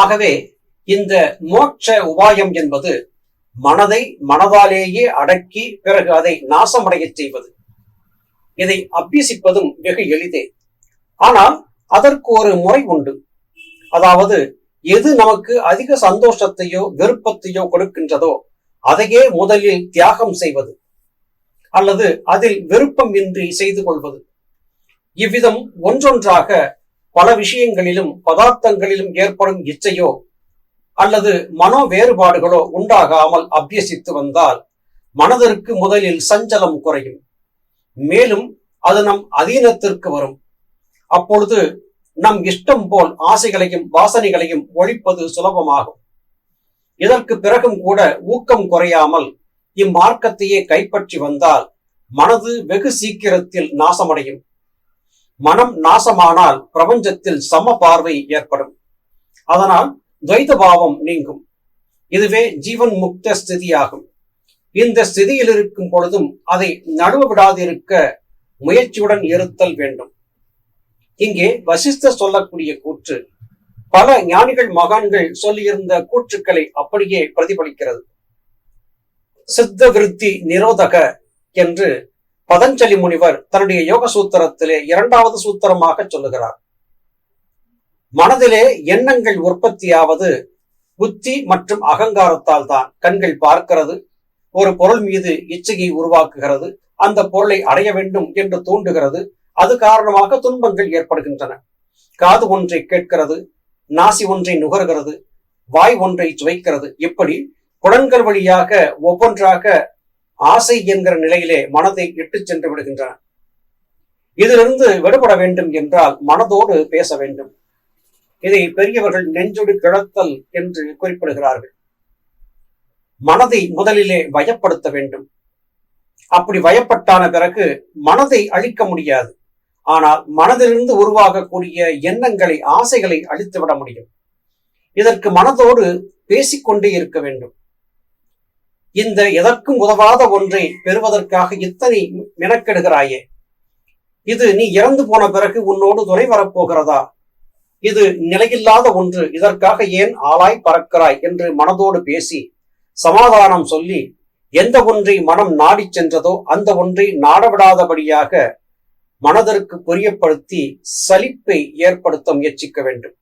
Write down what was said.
ஆகவே இந்த மோட்ச உபாயம் என்பது மனதை மனதாலேயே அடக்கி பிறகு அதை நாசமடையச் செய்வது. இதை அபியசிப்பதும் வெகு எளிதே. ஆனால் அதற்கு ஒரு முறை உண்டு. அதாவது எது நமக்கு அதிக சந்தோஷத்தையோ விருப்பத்தையோ கொடுக்கின்றதோ அதையே முதலில் தியாகம் செய்வது. அல்லது அதில் விருப்பம் இன்றி செய்து கொள்வது. இவ்விதம் ஒன்றொன்றாக பல விஷயங்களிலும் பதார்த்தங்களிலும் ஏற்படும் இச்சையோ அல்லது மனோ வேறுபாடுகளோ உண்டாகாமல் அபியசித்து வந்தால் மனதிற்கு முதலில் சஞ்சலம் குறையும். மேலும் அது நம் அதீனத்திற்கு வரும். அப்பொழுது நம் இஷ்டம் போல் ஆசைகளையும் வாசனைகளையும் ஒழிப்பது சுலபமாகும். இதற்கு பிறகும் கூட ஊக்கம் குறையாமல் இம்மார்க்கத்தையே கைப்பற்றி வந்தால் மனது வெகு சீக்கிரத்தில் நாசமடையும். மனம் நாசமானால் பிரபஞ்சத்தில் சம பார்வை ஏற்படும். அதனால் துவைத பாவம் நீங்கும். இதுவே ஜீவன் முக்த ஸ்திதியாகும். இந்த ஸ்திதியில் இருக்கும் பொழுதும் அதை நடுவ விடாதிருக்க முயற்சியுடன் இருத்தல் வேண்டும். இங்கே வசிஷ்டர் சொல்லக்கூடிய கூற்று பல ஞானிகள் மகான்கள் சொல்லியிருந்த கூற்றுக்களை அப்படியே பிரதிபலிக்கிறது. சித்த விருத்தி நிரோதக என்று பதஞ்சலி முனிவர் தன்னுடைய யோக சூத்திரத்திலே இரண்டாவது சூத்திரமாக சொல்லுகிறார். மனதிலே எண்ணங்கள் உற்பத்தியாவது புத்தி மற்றும் அகங்காரத்தால் தான் கண்கள் பார்க்கிறது ஒரு பொருள் மீது இச்சையை உருவாக்குகிறது அந்த பொருளை அடைய வேண்டும் என்று தூண்டுகிறது. அது காரணமாக துன்பங்கள் ஏற்படுகின்றன. காது ஒன்றை கேட்கிறது நாசி ஒன்றை நுகர்கிறது வாய் ஒன்றை சுவைக்கிறது. இப்படி புலன்கள் வழியாக ஒவ்வொன்றாக ஆசை என்கிற நிலையிலே மனதை இட்டு சென்று விடுகின்றன. இதிலிருந்து விடுபட வேண்டும் என்றால் மனதோடு பேச வேண்டும். இதை பெரியவர்கள் நெஞ்சொடு கிழத்தல் என்று குறிப்பிடுகிறார்கள். மனதை முதலிலே வயப்படுத்த வேண்டும். அப்படி வயப்பட்டான பிறகு மனதை அழிக்க முடியாது. ஆனால் மனதிலிருந்து உருவாகக்கூடிய எண்ணங்களை ஆசைகளை அழித்துவிட முடியும். இதற்கு மனதோடு பேசிக்கொண்டே இருக்க வேண்டும். இந்த எதற்கும் உதவாத ஒன்றை பெறுவதற்காக இத்தனை மெனக்கெடுகிறாயே. இது நீ இறந்து போன பிறகு உன்னோடு துணை வரப்போகிறதா? இது நிலையில்லாத ஒன்று இதற்காக ஏன் ஆளாய் பறக்கிறாய் என்று மனதோடு பேசி சமாதானம் சொல்லி எந்த ஒன்றை மனம் நாடிச் சென்றதோ அந்த ஒன்றை நாடவிடாதபடியாக மனதிற்கு புரியப்படுத்தி சலிப்பை ஏற்படுத்த முயற்சிக்க வேண்டும்.